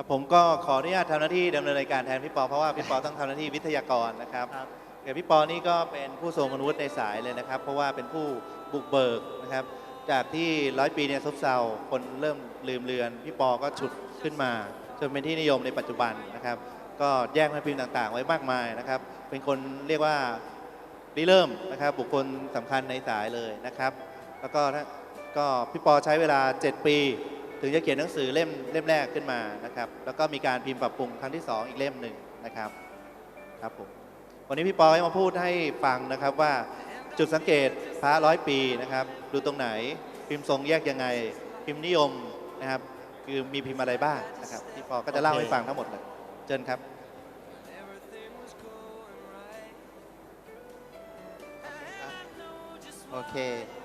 ครับผมก็ขออนุญาตทำหน้าที่ดำเนินรายการแทนพี่ปอเพราะว่าพี่ปอต้องทำหน้าที่วิทยากรนะครับครับเดี๋ยวพี่ปอนี่ก็เป็นผู้ทรงคุณวุฒิในสายเลยนะครับ เพราะว่าเป็นผู้บุกเบิกนะครับ จากที่ร้อยปีเนี่ยซบเซาคนเริ่มลืมเลือน พี่ปอก็ฉุดขึ้นมา จนเป็นที่นิยมในปัจจุบันนะครับ ก็แยกแม่พิมพ์ต่าง ๆ ไว้มากมายนะครับ เป็นคนเรียกว่าริเริ่มนะครับ บุคคลสำคัญในสายเลยนะครับ แล้วก็ถ้าก็พี่ปอใช้เวลา 7 ปี ถึงจะเขียนหนังสือเล่มเล่มแรกขึ้นมานะครับ แล้วก็มีการพิมพ์ปรับปรุงครั้งที่ 2 อีกเล่มหนึ่งนะครับครับผมวันนี้พี่ปอให้มาพูดให้ฟังนะครับว่าจุดสังเกตพระร้อยปีนะครับ ดูตรงไหนพิมพ์ทรงแยกยังไง พิมพ์นิยมนะครับ คือมีพิมพ์อะไรบ้างนะครับพี่ปอก็จะเล่าโอเคให้ฟังทั้งหมดเลยเชิญครับโอเคครับ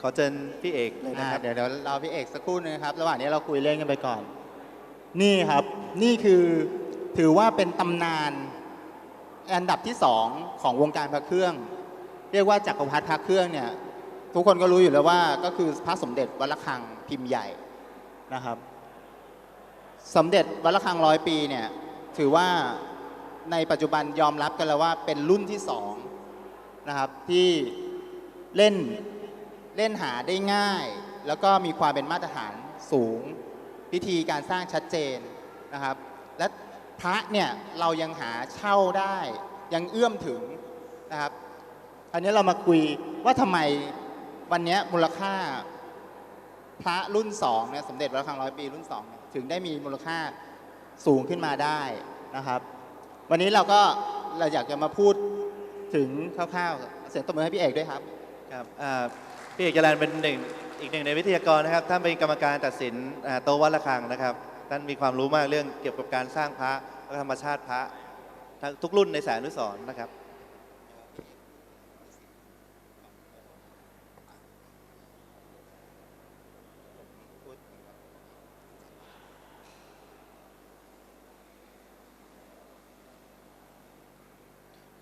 ขอเชิญพี่เอกเลยนะอ่าครับเดี๋ยวเดี๋ยวเราพี่เอกสักครู่นึงนะครับ ระหว่างนี้เราคุยเล่นกันไปก่อน นี่ครับ นี่คือถือว่าเป็นตำนานอันดับที่สองของวงการพระเครื่อง เรียกว่าจักรพรรดิพระเครื่องเนี่ย ทุกคนก็รู้อยู่แล้วว่าก็คือพระสมเด็จวัดระฆังพิมพ์ใหญ่นะครับ สมเด็จวัดระฆังร้อยปีเนี่ย ถือว่าในปัจจุบันยอมรับกันแล้วว่าเป็นรุ่นที่สองนะครับที่เล่น เล่นหาได้ง่าย แล้วก็มีความเป็นมาตรฐานสูง พิธีการสร้างชัดเจนนะครับ และพระเนี่ยเรายังหาเช่าได้ยังเอื้อมถึงนะครับอันนี้เรามาคุยว่าทำไมวันนี้มูลค่าพระรุ่นสองเนี่ยสมเด็จวัดระฆังร้อยปีรุ่นสองถึงได้มีมูลค่าสูงขึ้นมาได้นะครับ วันนี้เราก็เราอยากจะมาพูดถึงคร่าวๆ เสียงตบมือให้พี่เอกด้วยครับครับอ่า พี่เอกจรันเป็นหนึ่งอีกหนึ่งในวิทยากรนะครับท่านเป็นกรรมการตัดสินโตะวัดระฆังนะครับท่านมีความรู้มากเรื่องเกี่ยวกับการสร้างพระและธรรมชาติพระทุกรุ่นในสายอนุสรณ์นะครับ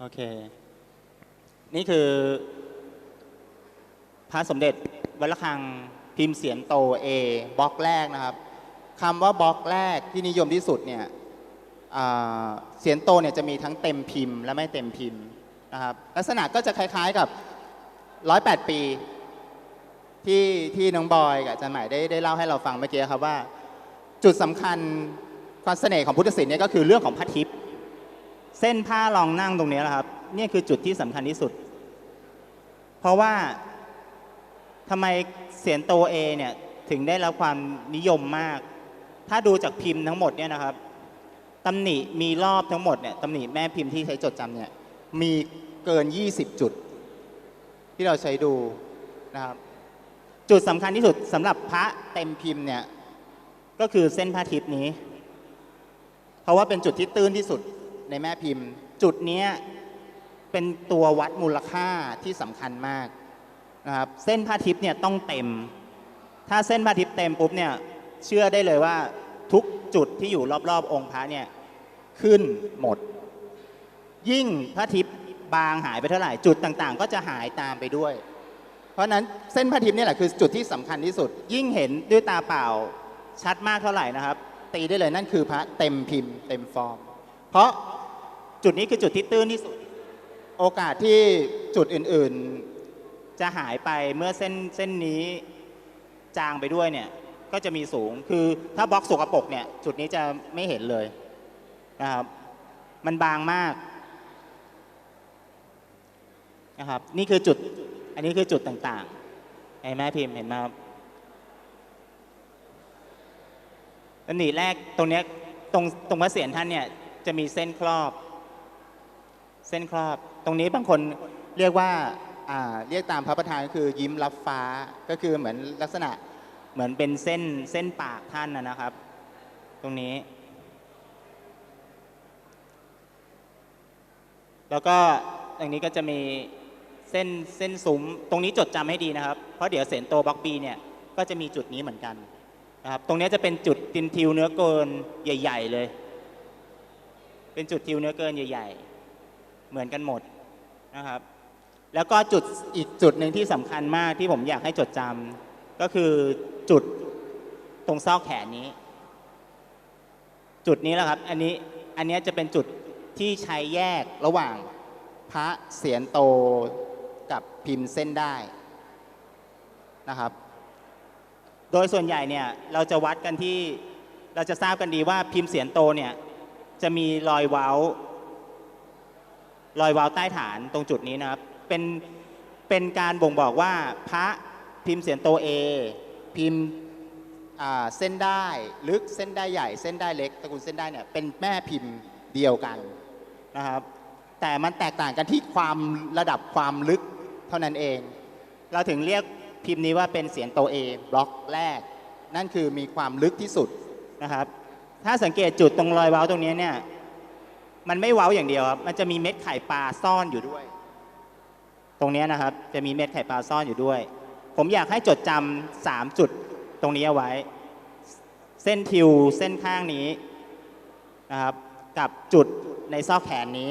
โอเค นี่คือ พระสมเด็จวัดระฆังพิมพ์เสียนโตเอบล็อกแรกนะครับคำว่าบล็อกแรกที่นิยมที่สุดเนี่ยเสียนโตเนี่ยจะมีทั้งเต็มพิมพ์ และไม่เต็มพิมพ์นะครับลักษณะก็จะคล้ายๆกับ108ปีที่ที่น้องบอยกับอาจารย์ใหม่ได้ได้เล่าให้เราฟังเมื่อกี้ครับว่า จุดสำคัญความเสน่ห์ของพุทธศิลป์เนี่ยก็คือเรื่องของพระทิพย์เส้นผ้ารองนั่งตรงนี้แหละครับนี่คือจุดที่สำคัญที่สุด เพราะว่า ทำไมเสียนโตเอเนี่ยถึงได้รับความนิยมมาก ถ้าดูจากพิมพ์ทั้งหมดเนี่ยนะครับตำหนิมีรอบทั้งหมดเนี่ยตำหนิแม่พิมพ์ที่ใช้จดจำเนี่ยมีเกิน 20 จุด ที่เราใช้ดูนะครับจุดสำคัญที่สุดสำหรับพระเต็มพิมพ์เนี่ยก็คือเส้นผ้าทิพย์นี้ เพราะว่าเป็นจุดที่ตื้นที่สุดในแม่พิมพ์ จุดนี้เป็นตัววัดมูลค่าที่สำคัญมาก นะครับเส้นผ้าทิพย์เนี่ยต้องเต็ม ถ้าเส้นผ้าทิพย์เต็มปุ๊บเนี่ยเชื่อได้เลยว่าทุกจุดที่อยู่รอบๆ องค์พระเนี่ยขึ้นหมด ยิ่งพระทิพย์บางหายไปเท่าไหร่จุดต่างๆ ก็จะหายตามไปด้วย เพราะฉะนั้นเส้นผ้าทิพย์นี่แหละคือจุดที่สำคัญที่สุด ยิ่งเห็นด้วยตาเปล่าชัดมากเท่าไหร่นะครับ ตีได้เลยนั่นคือพระเต็มพิมพ์เต็มฟอร์ม เพราะจุดนี้คือจุดที่ตื้นที่สุด โอกาสที่จุดอื่นๆ จะหายไปเมื่อเส้นเส้นนี้จางไปด้วยเนี่ยก็จะมีสูงคือถ้าบล็อกสกปรกเนี่ยจุดนี้จะไม่เห็นเลยนะครับมันบางมากนะครับนี่คือจุดอันนี้คือจุดต่างๆไอ้แม่พิมพ์เห็นไหมครับอันนี้แรกตรงเนี้ยตรงตรงพระเศียรท่านเนี่ยจะมีเส้นครอบ เส้นครอบ ตรงนี้บางคนเรียกว่า อ่าเรียกตามพระประธานก็คือยิ้มรับฟ้าก็คือเหมือนลักษณะเหมือนเป็นเส้นเส้นปากท่านนะนะครับ ตรงนี้ แล้วก็อย่างนี้ก็จะมีเส้นเส้นซุ้มตรงนี้จดจำให้ดีนะครับ เพราะเดี๋ยวเสนโตบล็อกบีเนี่ยก็จะมีจุดนี้เหมือนกันนะครับตรงนี้จะเป็นจุดตินทิวเนื้อเกินใหญ่ ๆ เลย เป็นจุดทิวเนื้อเกินใหญ่ ๆ เหมือนกันหมดนะครับ แล้วก็จุดอีกจุดหนึ่งที่สำคัญมากที่ผมอยากให้จดจำก็คือจุดตรงซอกแขนนี้ จุดนี้แหละครับอันนี้อันนี้จะเป็นจุดที่ใช้แยกระหว่างพระเสียนโตกับพิมพ์เส้นได้นะครับ โดยส่วนใหญ่เนี่ยเราจะวัดกันที่เราจะทราบกันดีว่าพิมพ์เสียนโตเนี่ยจะมีรอยเว้ารอยเว้าใต้ฐานตรงจุดนี้นะครับ เป็นเป็นการบ่งบอกว่าพระพิมพ์เสียนโตเอ พิมพ์เส้นได้ลึกเส้นได้ใหญ่เส้นได้เล็กตระกูลเส้นได้เนี่ยเป็นแม่พิมพ์เดียวกันนะครับ แต่มันแตกต่างกันที่ความระดับความลึกเท่านั้นเอง เราถึงเรียกพิมพ์นี้ว่าเป็นเสียงโต A บล็อกแรก นั่นคือมีความลึกที่สุดนะครับ ถ้าสังเกตจุดตรงรอยเว้าตรงนี้เนี่ยมันไม่เว้าอย่างเดียวครับมันจะมีเม็ดไข่ปลาซ่อนอยู่ด้วย ตรงนี้นะครับจะมีเม็ดไข่ปลาซ่อนอยู่ด้วย ผมอยากให้จดจำสามจุดตรงนี้เอาไว้ เส้นทิวเส้นข้างนี้นะครับกับจุดในซอกแขนนี้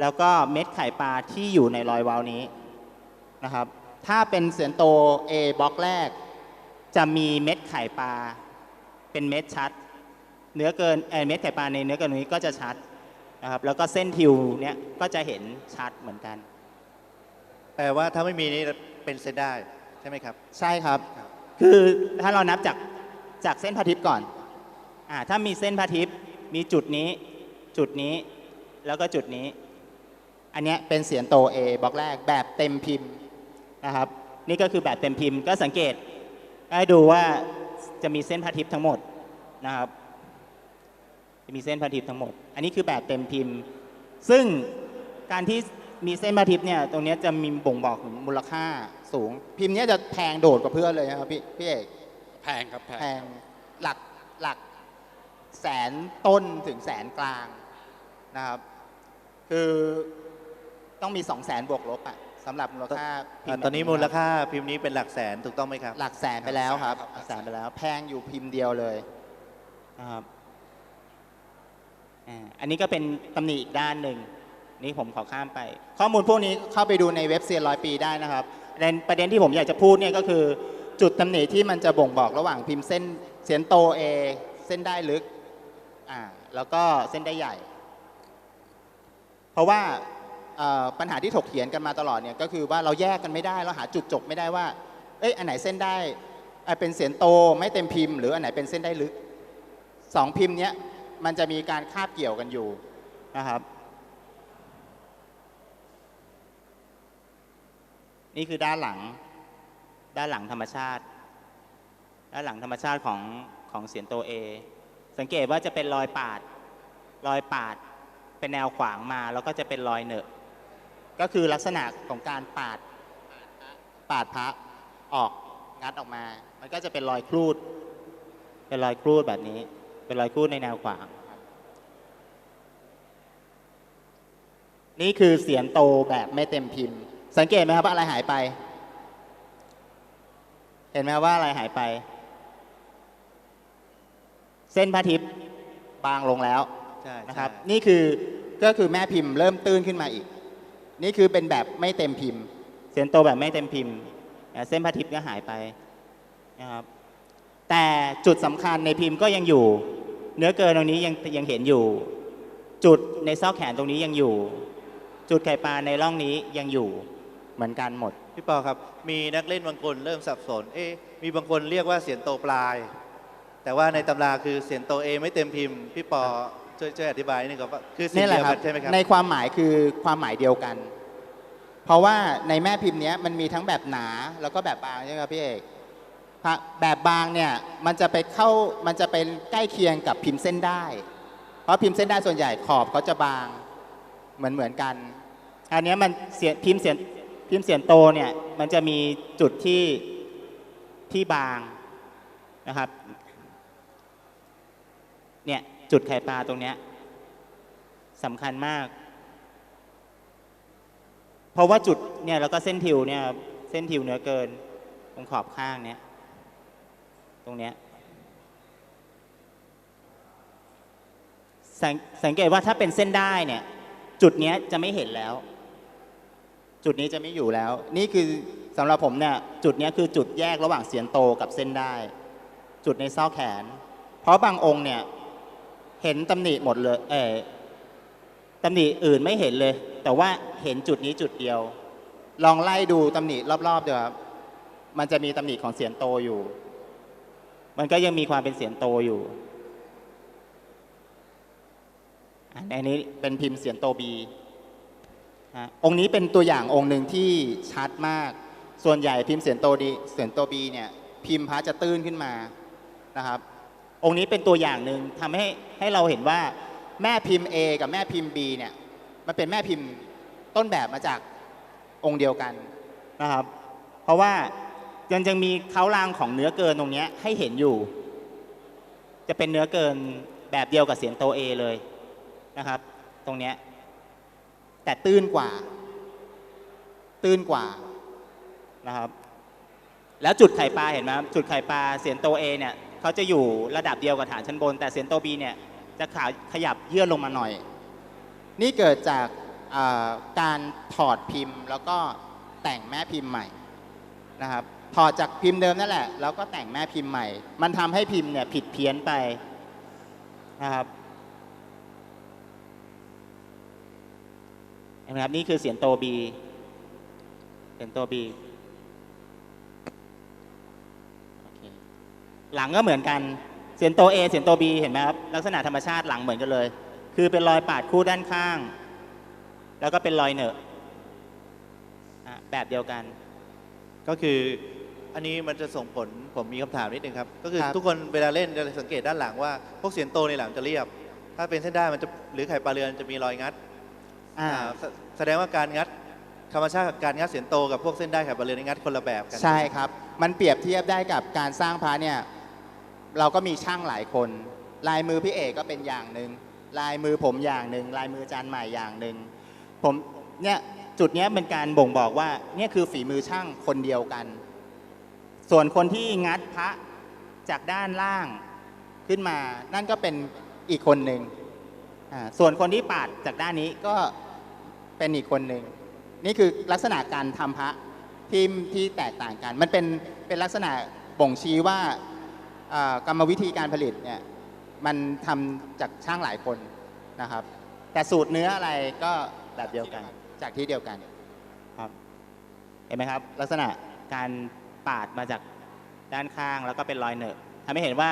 แล้วก็เม็ดไข่ปลาที่อยู่ในรอยเว้านี้นะครับ ถ้าเป็นเสียนโต A บล็อกแรก จะมีเม็ดไข่ปลาเป็นเม็ดชัด เนื้อเกินเเม็ดไข่ปลาในเนื้อเกินนี้ก็จะชัดนะครับแล้วก็เส้นทิวเนี้ยก็จะเห็นชัดเหมือนกัน แปลว่าถ้าไม่มีนี่เป็นเส้นได้ใช่ไหมครับ ใช่ครับครับ คือถ้าเรานับจากจากเส้นพระทิพย์ก่อนอ่าถ้ามีเส้นพระทิพย์มีจุดนี้จุดนี้แล้วก็จุดนี้ อันเนี้ยเป็นเสียงโต A บล็อกแรกแบบเต็มพิมพ์นะครับ นี่ก็คือแบบเต็มพิมพ์ก็สังเกตให้ดูว่าจะมีเส้นพระทิพย์ทั้งหมดนะครับจะมีเส้นพระทิพย์ทั้งหมด อันนี้คือแบบเต็มพิมพ์ ซึ่งการที่ มีเส้นพระทิพย์เนี่ยตรงเนี้ยจะมีบ่งบอกถึงมูลค่าสูง พิมพ์เนี้ยจะแพงโดดกว่าเพื่อนเลยนะครับพี่พี่เอกแพงครับแพงแพงหลักหลักแสนต้นถึงแสนกลางนะครับ คือต้องมีสองแสนบวกลบอะสำหรับมูลค่าพิมพ์ตอนนี้มูลค่าพิมพ์นี้เป็นหลักแสนถูกต้องไหมครับ หลักแสนไปแล้วครับหหลัลักกแสแสนนไปแล้ว แพงอยู่พิมพ์เดียวเลยนะครับอ่าอันนี้ก็เป็นตำหนิอีกด้านหนึ่ง นี่ผมขอข้ามไป ข้อมูลพวกนี้เข้าไปดูในเว็บเซียนร้อยปีได้นะครับประเด็นประเด็นที่ผมอยากจะพูดเนี่ยก็คือ จุดตำหนิที่มันจะบ่งบอกระหว่างพิมพ์เส้นเสียนโตเอเส้นได้ลึกอ่าแล้วก็เส้นได้ใหญ่ เพราะว่าปัญหาที่ถกเถียงกันมาตลอดเนี่ยก็คือว่าเราแยกกันไม่ได้เราหาจุดจบไม่ได้ว่า เอ้ยอันไหนเส้นได้อเป็นเสียนโตไม่เต็มพิมพ์ หรืออันไหนเป็นเส้นได้ลึกสองพิมพ์เนี้ยมันจะมีการคาบเกี่ยวกันอยู่นะครับ นี่คือด้านหลัง ด้านหลังธรรมชาติ ด้านหลังธรรมชาติของของเสียนโตเอ สังเกตว่าจะเป็นรอยปาด รอยปาดเป็นแนวขวางมาแล้วก็จะเป็นรอยเหนอะ ก็คือลักษณะของการปาด ปาดพระออกงัดออกมา มันก็จะเป็นรอยครูด เป็นรอยครูดแบบนี้ เป็นรอยครูดในแนวขวาง นี่คือเสียงโตแบบไม่เต็มพิมพ์ สังเกตไหมครับว่าอะไรหายไป เห็นไหมครับว่าอะไรหายไป เส้นพระทิพย์บางลงแล้วใช่นะครับใช่นี่คือก็คือแม่พิมพ์เริ่มตื้นขึ้นมาอีก นี่คือเป็นแบบไม่เต็มพิมพ์ เสียงโตแบบไม่เต็มพิมพ์อ่าเส้นพระทิพย์ก็หายไปนะครับ แต่จุดสำคัญในพิมพ์ก็ยังอยู่ เนื้อเกินตรงนี้ยังยังเห็นอยู่ จุดในซอกแขนตรงนี้ยังอยู่ จุดไข่ปลาในร่องนี้ยังอยู่ เหมือนกันหมด พี่ปอครับ มีนักเล่นบางคนเริ่มสับสน เอ๊ะมีบางคนเรียกว่าเสียงโตปลาย แต่ว่าในตำราคือเสียงโตเอไม่เต็มพิมพ์ พี่ปอช่วยช่วยอธิบายนิดนึงครับว่าคือสิ่งนี่แหเดีละยวครักันใช่ไหมครับ ในความหมายคือความหมายเดียวกัน เพราะว่าในแม่พิมพ์เนี้ยมันมีทั้งแบบหนาแล้วก็แบบบางใช่ไหมครับพี่เอกพระแบบบางเนี่ยมันจะไปเข้ามันจะเป็นใกล้เคียงกับพิมพ์เส้นได้ เพราะพิมพ์เส้นได้ส่วนใหญ่ขอบเขาจะบางเหมือนเหมือนกัน อันเนี้ยมันเสียพิมพ์เสียน พิมพ์เสียนโตเนี่ยมันจะมีจุดที่ที่บางนะครับเนี่ยจุดไข่ปลาตรงเนี้ยสำคัญมาก เพราะว่าจุดเนี่ยแล้วก็เส้นทิวเนี่ยเส้นทิวเหนือเกินตรงขอบข้างเนี้ยตรงเนี้ยสสังเกตว่าถ้าเป็นเส้นได้เนี่ยจุดเนี้ยจะไม่เห็นแล้ว จุดนี้จะไม่อยู่แล้ว นี่คือสำหรับผมเนี่ยจุดนี้คือจุดแยกระหว่างเสียนโตกับเส้นได้ จุดในซอกแขน เพราะบางองค์เนี่ยเห็นตำหนิหมดเลยเออตำหนิอื่นไม่เห็นเลย แต่ว่าเห็นจุดนี้จุดเดียว ลองไล่ดูตำหนิรอบๆเดียวครับมันจะมีตำหนิของเสียนโตอยู่ มันก็ยังมีความเป็นเสียนโตอยู่อะอันนี้เป็นพิมพ์เสียนโตบี ฮะองค์นี้เป็นตัวอย่างองค์หนึ่งที่ชัดมาก ส่วนใหญ่พิมพ์เสียนโตดีเสียนโตบีเนี่ยพิมพ์พระจะตื้นขึ้นมานะครับ องค์นี้เป็นตัวอย่างหนึ่งทำให้ให้เราเห็นว่าแม่พิมพ์ A กับแม่พิมพ์ B เนี่ยมันเป็นแม่พิมพ์ต้นแบบมาจากองค์เดียวกันนะครับ เพราะว่ายังยังมีเขารางของเนื้อเกินตรงเนี้ยให้เห็นอยู่ จะเป็นเนื้อเกินแบบเดียวกับเสียงโตเอเลยนะครับ ตรงเนี้ย แต่ตื้นกว่า ตื้นกว่านะครับ แล้วจุดไข่ปลาเห็นไหมจุดไข่ปลาเสียนโตเอเนี่ยเขาจะอยู่ระดับเดียวกับฐานชั้นบน แต่เสียนโตบีเนี่ยจะขาขยับเยื่อลงมาหน่อย นี่เกิดจากการถอดพิมพ์ แล้วก็แต่งแม่พิมพ์ใหม่นะครับถอดจากพิมพ์เดิมนั่นแหละ แล้วก็แต่งแม่พิมพ์ใหม่ มันทำให้พิมพ์เนี่ยผิดเพี้ยนไปนะครับ เห็นไหมครับนี่คือเสียงโตบีเสียงโตบีโอเคหลังก็เหมือนกันเสียงโตเอเสียงโตบีเห็นไหมครับลักษณะธรรมชาติหลังเหมือนกันเลย คือเป็นรอยปาดคู่ด้านข้าง แล้วก็เป็นรอยเหนอะอะแบบเดียวกัน ก็คืออันนี้มันจะส่งผลผมมีคำถามนิดนึงครับ ก็คือครับทุกคนเวลาเล่นจะสังเกตด้านหลังว่า พวกเสียนโตในหลังจะเรียบ ถ้าเป็นเส้นได้มันจะหรือไข่ปลาเรือนจะมีรอยงัด อ่าแสแสดงว่าการงัดธรรมชาติกับการงัดเสียนโตกับพวกเส้นได้ไข่ปลาเรือนนี่งัดคนละแบบกัน ใช่ครับ มันเปรียบเทียบได้กับการสร้างพระเนี่ยเราก็มีช่างหลายคน ลายมือพี่เอกก็เป็นอย่างหนึ่งลายมือผมอย่างหนึ่งลายมืออาจารย์ใหม่อย่างหนึ่งผมเนี่ยจุดเนี้ยเป็นการบ่งบอกว่าเนี่ยคือฝีมือช่างคนเดียวกัน ส่วนคนที่งัดพระจากด้านล่างขึ้นมานั่นก็เป็นอีกคนหนึ่งอ่าส่วนคนที่ปาดจากด้านนี้ก็ เป็นอีกคนหนึ่งนี่คือลักษณะการทำพระที่ที่แตกต่างกัน มันเป็นเป็นลักษณะบ่งชี้ว่าอ่ากรรมวิธีการผลิตเนี่ยมันทำจากช่างหลายคนนะครับ แต่สูตรเนื้ออะไรก็แบบเดียวกันจากที่เดียวกันครับเห็นไหมครับ ลักษณะการปาดมาจากด้านข้างแล้วก็เป็นรอยเหนอะทำให้เห็นว่า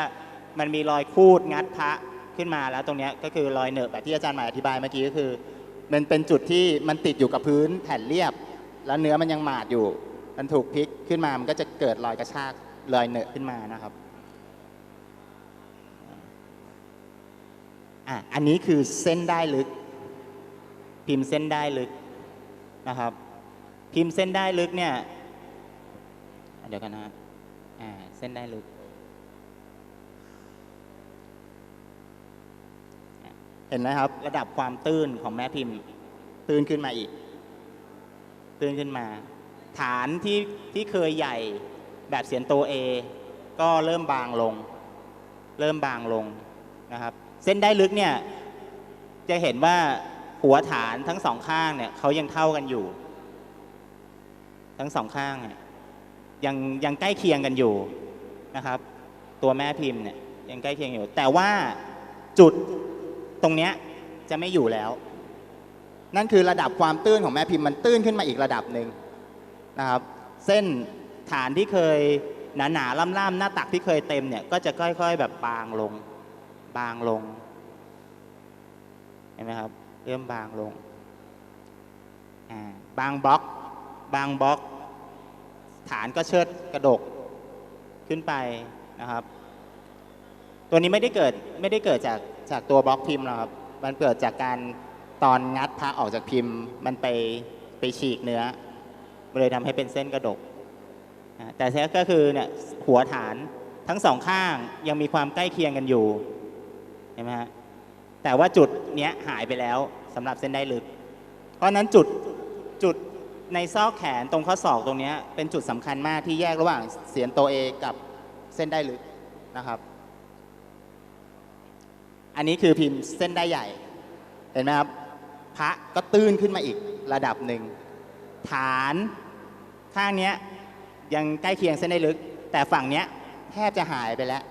มันมีรอยคูดงัดพระขึ้นมาแล้วตรงเนี้ยก็คือรอยเหนอะแบบที่อาจารย์หมายอธิบายเมื่อกี้ก็คือ มันเป็นจุดที่มันติดอยู่กับพื้นแผ่นเรียบ แล้วเนื้อมันยังหมาดอยู่ มันถูกพลิกขึ้นมามันก็จะเกิดรอยกระชากรอยเนอะขึ้นมานะครับอะอันนี้คือเส้นได้ลึก พิมพ์เส้นได้ลึกนะครับ พิมพ์เส้นได้ลึกเนี่ยเดี๋ยวกันนะฮะอ่าเส้นได้ลึก ห็นไหมครับ ระดับความตื้นของแม่พิมพ์ ตื้นขึ้นมาอีก ตื้นขึ้นมา ฐานที่ที่เคยใหญ่แบบเสียนโตเอก็เริ่มบางลง เริ่มบางลงนะครับ เส้นได้ลึกเนี่ยจะเห็นว่าหัวฐานทั้งสองข้างเนี่ยเขายังเท่ากันอยู่ ทั้งสองข้างเนี่ยยังยังใกล้เคียงกันอยู่นะครับ ตัวแม่พิมพ์เนี่ยยังใกล้เคียงอยู่ แต่ว่าจุด ตรงเนี้ยจะไม่อยู่แล้ว นั่นคือระดับความตื้นของแม่พิมพ์มันตื้นขึ้นมาอีกระดับหนึ่งนะครับ เส้นฐานที่เคยหนาหนาๆล่ำๆหน้าตักที่เคยเต็มเนี่ยก็จะค่อย ๆ แบบบางลง บางลงเห็นไหมครับเริ่มบางลงบางบล็อก บางบล็อก ฐานก็เชิดกระดกขึ้นไปนะครับ ตัวนี้ไม่ได้เกิดไม่ได้เกิดจาก จากตัวบล็อกพิมพ์หรอกครับ มันเกิดจากการตอนงัดพระออกจากพิมพ์ มันไปไปฉีกเนื้อมันเลยทำให้เป็นเส้นกระดก แต่แท้ก็คือเนี่ยหัวฐานทั้งสองข้างยังมีความใกล้เคียงกันอยู่เห็นไหมฮะแต่ว่าจุดเนี้ยหายไปแล้วสำหรับเส้นได้ลึก เพราะนั้นจุดจุดในซอกแขนตรงข้อศอกตรงเนี้ยเป็นจุดสำคัญมากที่แยกระหว่างเสียนโตเอกับเส้นได้ลึกนะครับ อันนี้คือพิมพ์เส้นได้ใหญ่ เห็นไหมครับ พระก็ตื้นขึ้นมาอีกระดับหนึ่ง ฐานข้างเนี้ยยังใกล้เคียงเส้นได้ลึก แต่ฝั่งเนี้ยแทบจะหายไปแล้ว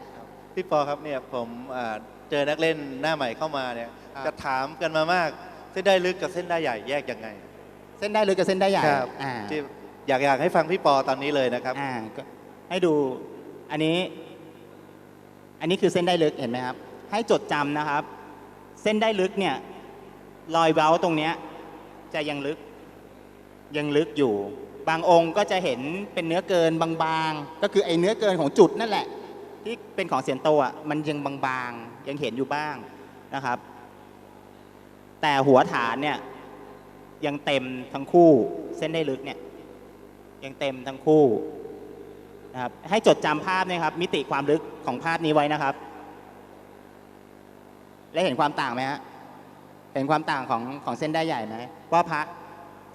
พี่ปอครับเนี่ยผมอ่าเจอนักเล่นหน้าใหม่เข้ามาเนี่ยครับจะถามกันมามากเส้นได้ลึกกับเส้นได้ใหญ่แยกยังไง เส้นได้ลึกกับเส้นได้ใหญ่ครับอ่าที่อยากอยากให้ฟังพี่ปอตอนนี้เลยนะครับอ่าก็ให้ดูอันนี้ อันนี้คือเส้นได้ลึกเห็นไหมครับ ให้จดจำนะครับ เส้นได้ลึกเนี่ยรอยเว้าตรงเนี้ยจะยังลึก ยังลึกอยู่ บางองค์ก็จะเห็นเป็นเนื้อเกินบางๆ ก็คือไอ้เนื้อเกินของจุดนั่นแหละ ที่เป็นของเสียนโตอะมันยังบางๆ ยังเห็นอยู่บ้างนะครับ แต่หัวฐานเนี่ยยังเต็มทั้งคู่ เส้นได้ลึกเนี่ยยังเต็มทั้งคู่นะครับให้จดจำภาพนะครับ มิติความลึกของภาพนี้ไว้นะครับ และเห็นความต่างไหมฮะเห็นความต่างของของเส้นได้ใหญ่ไหมว่าพระ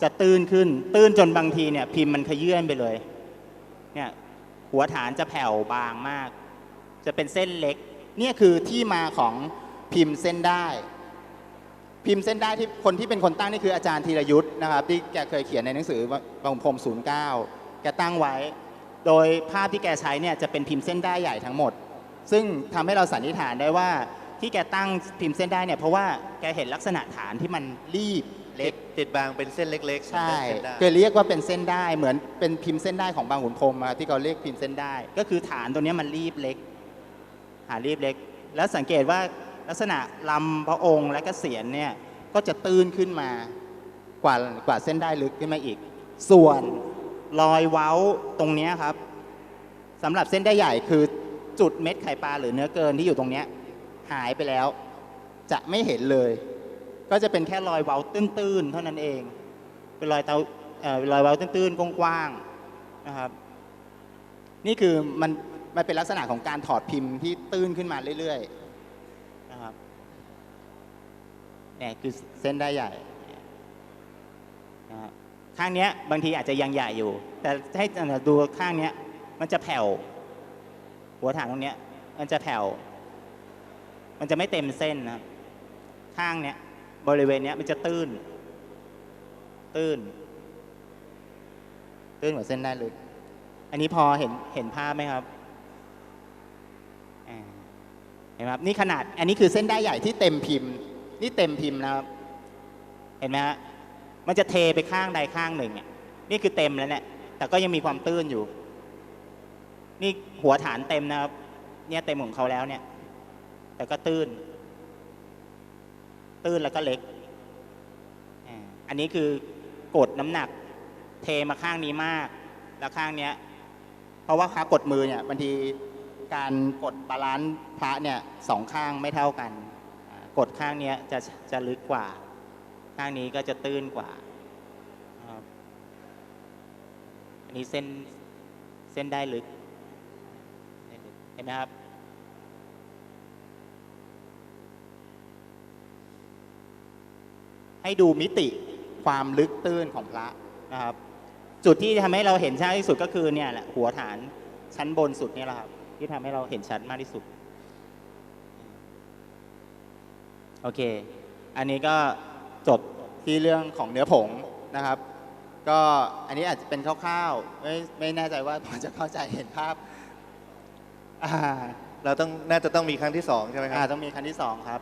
จะตื้นขึ้น ตื้นจนบางทีเนี่ย พิมพ์มันขยื่นไปเลย เนี่ยหัวฐานจะแผ่วบางมาก จะเป็นเส้นเล็ก เนี่ยคือที่มาของพิมพ์เส้นได้ พิมพ์เส้นได้ที่คนที่เป็นคนตั้งนี่คืออาจารย์ธีรยุทธ์นะครับ ที่แกเคยเขียนในหนังสือบางพรมศูนย์เก้าแกตั้งไว้ โดยภาพที่แกใช้เนี่ยจะเป็นพิมพ์เส้นได้ใหญ่ทั้งหมด ซึ่งทำให้เราสันนิษฐานได้ว่า ที่แกตั้งพิมพ์เส้นได้เนี่ยเพราะว่าแกเห็นลักษณะฐานที่มันรีบเล็กติดบางเป็นเส้นเล็กๆใช่เส้นได้เคยเรียกว่าเป็นเส้นได้เหมือนเป็นพิมพ์เส้นได้ของบางขุนพรหมอะที่เขาเรียกพิมพ์เส้นได้ ก็คือฐานตัวเนี้ยมันรีบเล็กฐานรีบเล็ก แล้วสังเกตว่าลักษณะลำพระองค์และก็เสียนเนี่ยก็จะตื้นขึ้นมากว่ากว่าเส้นได้ลึกขึ้นมาอีก ส่วนรอยเว้าตรงเนี้ยครับสำหรับเส้นได้ใหญ่คือจุดเม็ดไข่ปลาหรือเนื้อเกินที่อยู่ตรงเนี้ย หายไปแล้ว จะไม่เห็นเลย ก็จะเป็นแค่รอยเว้าตื้นๆ เท่านั้นเอง เป็นรอยเตาเอ่อรอยเว้าตื้นๆกว้างๆนะครับ นี่คือมันมันเป็นลักษณะของการถอดพิมพ์ที่ตื้นขึ้นมาเรื่อยๆนะครับเนี่ยคือเส้นได้ใหญ่นะครับข้างเนี้ยบางทีอาจจะยังใหญ่อยู่ แต่ให้ดูข้างเนี้ยมันจะแผ่ว หัวฐานตรงเนี้ยมันจะแผ่ว มันจะไม่เต็มเส้นนะข้างเนี้ยบริเวณเนี้ยมันจะตื้น ตื้น ตื้นกว่าเส้นได้ลึก อันนี้พอเห็นเห็นภาพไหมครับเห็นไหมครับนี่ขนาดอันนี้คือเส้นได้ใหญ่ที่เต็มพิมพ์ นี่เต็มพิมพ์นะครับ เห็นไหมฮะมันจะเทไปข้างใดข้างหนึ่งอะนี่คือเต็มแล้วเนี่ยแต่ก็ยังมีความตื้นอยู่ นี่หัวฐานเต็มนะครับ เนี่ยเต็มของเขาแล้วเนี่ย แต่ก็ตื้น ตื้นแล้วก็เล็ก อันนี้คือกดน้ำหนัก เทมาข้างนี้มาก แล้วข้างเนี้ย เพราะว่าพระกดมือเนี่ยบางทีการกดบาลานซ์พระเนี่ยสองข้างไม่เท่ากัน กดข้างเนี้ยจะจะลึกกว่า ข้างนี้ก็จะตื้นกว่าอันนี้เส้นเส้นได้ลึกเห็นไหมครับ ให้ดูมิติความลึกตื้นของพระนะครับ จุดที่ทำให้เราเห็นชัดที่สุดก็คือเนี่ยแหละหัวฐานชั้นบนสุดเนี่ยแหละครับที่ทำให้เราเห็นชัดมากที่สุดโอเค อันนี้ก็จบที่เรื่องของเนื้อผงนะครับ ก็อันนี้อาจจะเป็นคร่าวๆไม่ไม่แน่ใจว่าพอจะเข้าใจเห็นภาพอ่าเราต้องน่าจะต้องมีครั้งที่สองใช่ไหมคอ่ารับต้องมีคันที่สองครับ